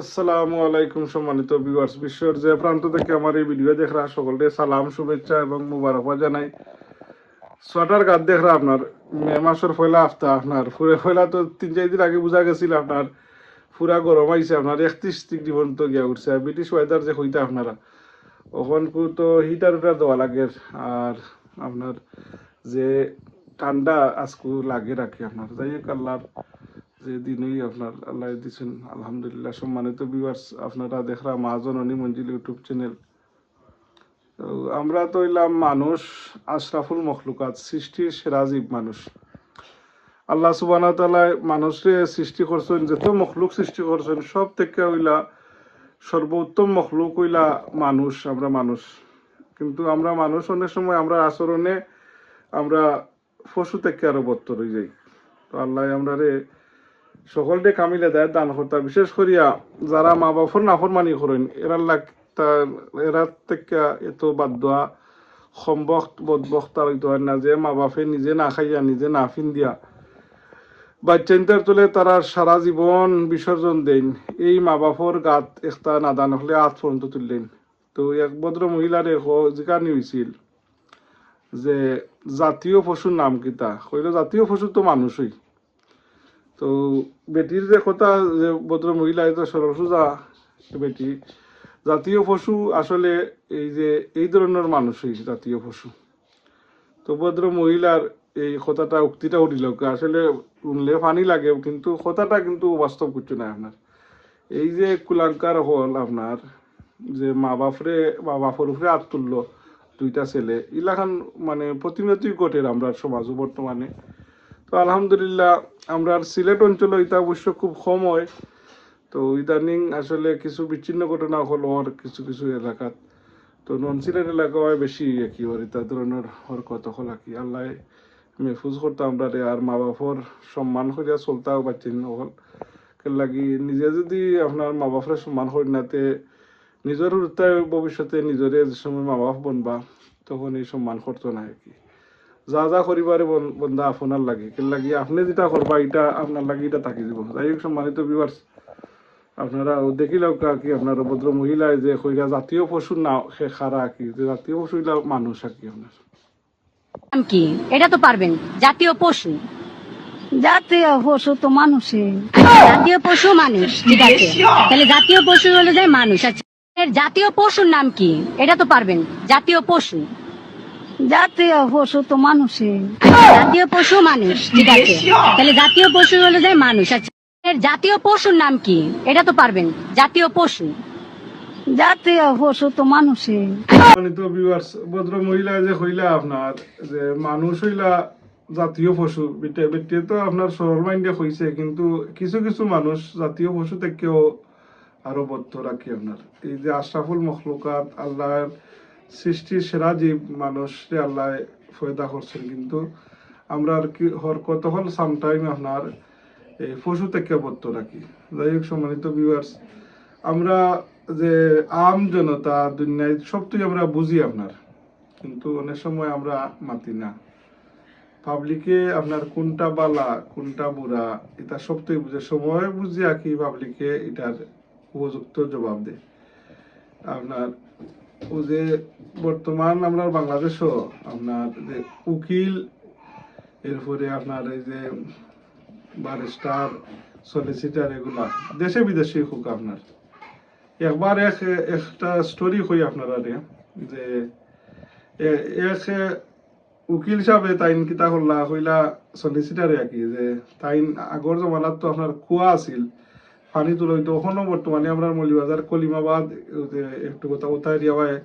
আসসালামু আলাইকুম সম্মানিত ভিউয়ার্স বিশ্বের যে প্রান্ত থেকে আমার এই ভিডিও দেখরা, সকলকে সালাম, শুভেচ্ছা এবং মুবারকবাদ জানাই। সোয়াটার গাছ দেখরা আপনার, মে মাসের পয়লা হপ্তাহ আপনার ফুরে পয়লা তো তিন চার দিন আগে বোঝা গেছিল আপনার, পুরা গরম আইছে, আপনার একত্রিশ ডিগ্রি পর্যন্ত গিয়া উঠছে ব্রিটিশ ওয়েদার যে হইতা আপনারা, ওখান তো হিটার উটার দেওয়া লাগে, আর আপনার যে ঠান্ডা আজকু লাগে রাখি আপনার। যাই হোক, আল্লাহর যে দিনই আপনার আল্লাহ দিচ্ছেন আলহামদুলিল্লাহ। সম্মানিত ভিউয়ার্স আপনারা দেখরা মা জননী মঞ্জিল ইউটিউব চ্যানেল তো আমরা তো হইলাম মানুষ, আশরাফুল মখলুকাত, সৃষ্টির সেরা জীব মানুষ। আল্লাহ সুবানা তালায় মানুষরে সৃষ্টি করছেন, যত মখলুক সৃষ্টি করছেন, সব থেকে হইলা সর্বোত্তম মখলুক হইলা মানুষ, আমরা মানুষ। কিন্তু আমরা মানুষ অনেক সময় আমরা আচরণে আমরা পশু থেকে আরও বত্তর হয়ে যাই। তো আল্লাহ আমরা রে সকলকে কামিলে দেয় দান কর্তা। বিশেষ করিয়া যারা মা বাপর নাফরমানি করেন এরা লাগ এরা থেকে এত বাদ দেওয়া সম্বক বদবক তার হয় না যে মা বাপে নিজে না খাইয়া, নিজে না ফিন দিয়া বাচ্চাইন্তার তোলে তারা সারা জীবন বিসর্জন দেন। এই মা বাপর গাত একটা নাদান হলে আজ পর্যন্ত তুললেন। তো এক ভদ্র মহিলারে জিকানি হয়েছিল যে জাতীয় পশুর নাম কিতা। কইল, জাতীয় পশু তো মানুষই। তো বেটির যে কথা যে ভদ্র মহিলা তো সরল সোজা বেটি, জাতীয় পশু আসলে এই যে এই ধরনের মানুষই জাতীয় পশু। তো ভদ্র মহিলার এই কথাটা, উক্তিটা উঠিল। আসলে উনলে ফানি লাগে, কিন্তু কথাটা কিন্তু বাস্তব কিছু না আপনার। এই যে কুলাঙ্কার হল আপনার, যে মা বাপরে, মা বাপর উপরে হাত তুললো দুইটা ছেলে, ইলাখান মানে প্রতিনিয়তই ঘটে আমরা সমাজ বর্তমানে। তো আলহামদুলিল্লাহ, আমরা সিলেট অঞ্চল এটা অবশ্য খুব কম হয়। তো ইদানিং আসলে কিছু বিচ্ছিন্ন ঘটনা হল ওর কিছু কিছু এলাকাত। তো নন সিলেট এলাকায় বেশি কি হর এটা ধরনের হরকত হল কি। আল্লাহ মেহফুজ করতাম আমরা আর মা বাপর সম্মান করিয়া চলতাও বাচ্চিন হল। লাগি নিজে যদি আপনার মা বাপরে সম্মান করি নাতে নিজের ভবিষ্যতে নিজরে যে সময় মা বাপ বনবা, তখন এই সম্মান করতো না আর কি। যা যা করিবারে বন- বন্ধা আপনার লাগে। কেন লাগি আপনি যেটা করবা এটা আপনার লাগে এটা থাকি দিব যাই হোক সম্মানিত ভিউয়ার্স আপনারা দেখিলেও কা- কি আপনার ভদ্র মহিলায় যে কইরা জাতীয় পশুর না সে খারা কি? যে জাতীয় পশু মানুষ আর কি আপনার। কি? এটা তো পারবেন। জাতীয় পশু। জাতীয় পশু তো মানুষের জাতীয় পশু মানুষ ঠিক আছে। তাহলে জাতীয় পশু হলো যে মানুষ। আচ্ছা জাতীয় পশুর নাম কি? এটা তো পারবেন। জাতীয় পশু। জাতীয় পশু তো মানুষের জাতীয় পশু মানুষ, ঠিক আছে। তাহলে জাতীয় পশু হলো যে মানুষ। এর জাতীয় পশুর নাম কি? এটা তো পারবেন। জাতীয় পশু। জাতীয় পশু তো হইলা মানুষ জাতীয় পশু, বেটে তো আপনার কিন্তু কিছু কিছু মানুষ জাতীয় বদ্ধ রাখি আপনার। এই যে আশরাফুল মখলুকাত, আল্লাহর সৃষ্টির সেরা জীব মানুষরে আল্লাহ ফয়দা করছেন। কিন্তু আমরা আর কি হরকত হল সামটাইম আপনার এই পশু থেকে বদ্ধ রাখি যাই হোক, সম্মানিত ভিউয়ার্স আমরা যে আম জনতা দুনিয়ায় সবটাই আমরা বুঝি আপনার। কিন্তু অনেক সময় আমরা মাতি না। পাবলিকে আপনার কোনটা বালা, কোনটা বুড়া, এটা সবটাই বুঝে। সময় বুঝিয়া কি পাবলিকে এটার উপযুক্ত জবাব দেয়। আপনার ও যে বর্তমান আমরা বাংলাদেশও, আপনার যে উকিল, এরপরে আপনার এই যে বারিস্টার সলিসিটার এগুলা, দেশে বিদেশে হোক আপনার। একবার এক, একটা স্টোরি হই আপনারা রে, যে এক উকিল সাহেবে তাইন কিতা করলা হইলা সলিসিটারে আর কি যে তাইন আগর জমানাত তো আপনার কুয়া আছিল। পানি তুলো তখনও বর্তমানে আমরা মলিবাজার কলিমাবাদ একটু কথা কোথা এরিয়ায়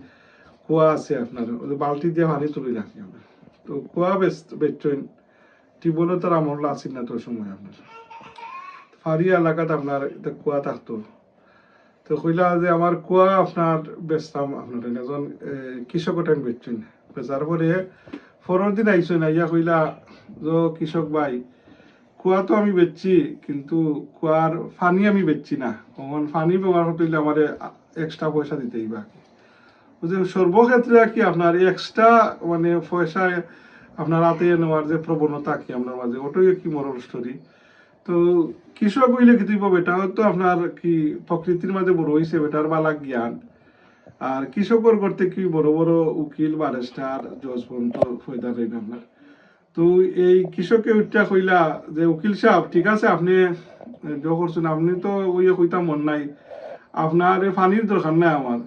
কুয়া আছে আপনার বালতি দিয়ে পানি তুলি রাখি আমরা তো কুয়া বেচ বেচছেন টিউবওয়েলও তার আমল আছিল না তোর সময় আপনার ফারি এলাকাত আপনার কুয়া থাকতো। তো কইলা যে আমার কুয়া আপনার বেচতাম আপনার এজন কৃষক ওঠেন বেচছেন বেচার পরে পরের দিন আইসো না, ইয়া কইলা, যে কৃষক ভাই কুয়া তো আমি বেচছি, কিন্তু কুয়ার ফানি আমি বেচছি না। কখন ফানি ব্যবহার করতে আমার এক্সট্রা পয়সা দিতেই বাকি যে সর্বক্ষেত্রে আর কি আপনার এক্সট্রা মানে পয়সা আপনার হাতে নেওয়ার যে প্রবণতা কি আপনার মাঝে? ওটাই কি মরল স্টোরি তো তো কৃষক হইলে কি তুই বেটা তো আপনার কি প্রকৃতির মাঝে বড় হয়েছে বেটার বালা জ্ঞান। আর কৃষকর করতে কি বড় বড় উকিল বারেস্টার জজ পর্যন্ত ফয়দা রইল আপনার। তো এই কৃষকে উঠা কইলা যে উকিল সাহেব, ঠিক আছে, আপনি করছেন, আপনি তো ওই কইতাম মন নাই। আপনার পানির দরকার নাই আমার।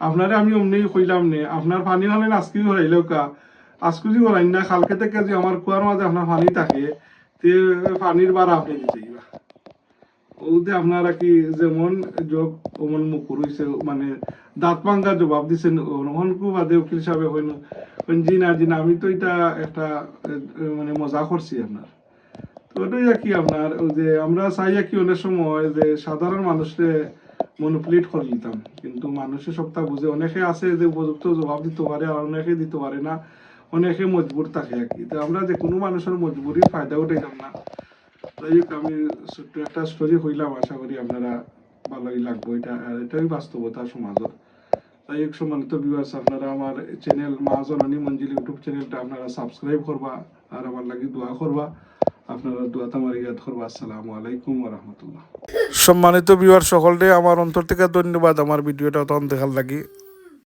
আপনারে আমি অমনি কইলাম নে, আপনার পানি হলেন আজকে হরাইলেও কা। আজকে যদি হরাই না, কালকে থেকে যে আমার কুয়ার মাঝে আপনার পানি থাকে, তে পানির বার আপনি দিতে ওতে আপনারা কি যেমন যোগ ওমন মুকুর হইছে মানে দাঁত ভাঙ্গা জবাব দিছেন হনকু বাদে উকিল সাহেব হইন জি না জি না, আমি তো এটা একটা মানে মজা করছি আপনার। তো ওটাই আর কি আপনার যে আমরা চাই আর কি অনেক সময় যে সাধারণ মানুষকে মনোপ্লেট করে নিতাম, কিন্তু মানুষের সবটা বুঝে অনেকে আছে যে উপযুক্ত জবাব দিতে পারে আর অনেকে দিতে পারে না, অনেকে মজবুর থাকে আর কি। তো আমরা যে কোনো মানুষের মজবুরির ফায়দা উঠাইতাম না। যাই আমি ছোট্ট একটা স্টোরি হইলাম, আশা করি আপনারা ভালোই লাগবে। এটা, আর এটাই বাস্তবতা সমাজের তাই হোক সম্মানিত ভিউয়ার্স আপনারা আমার চ্যানেল মা জননী মঞ্জিল ইউটিউব চ্যানেলটা আপনারা সাবস্ক্রাইব করবা, আর আমার লাগি দোয়া করবা। আপনারা দোয়া তোমার ইয়াদ করবা। আসসালামু আলাইকুম ওয়া সম্মানিত ভিউয়ার সকলকে আমার অন্তর থেকে ধন্যবাদ। আমার ভিডিওটা তখন দেখার লাগি।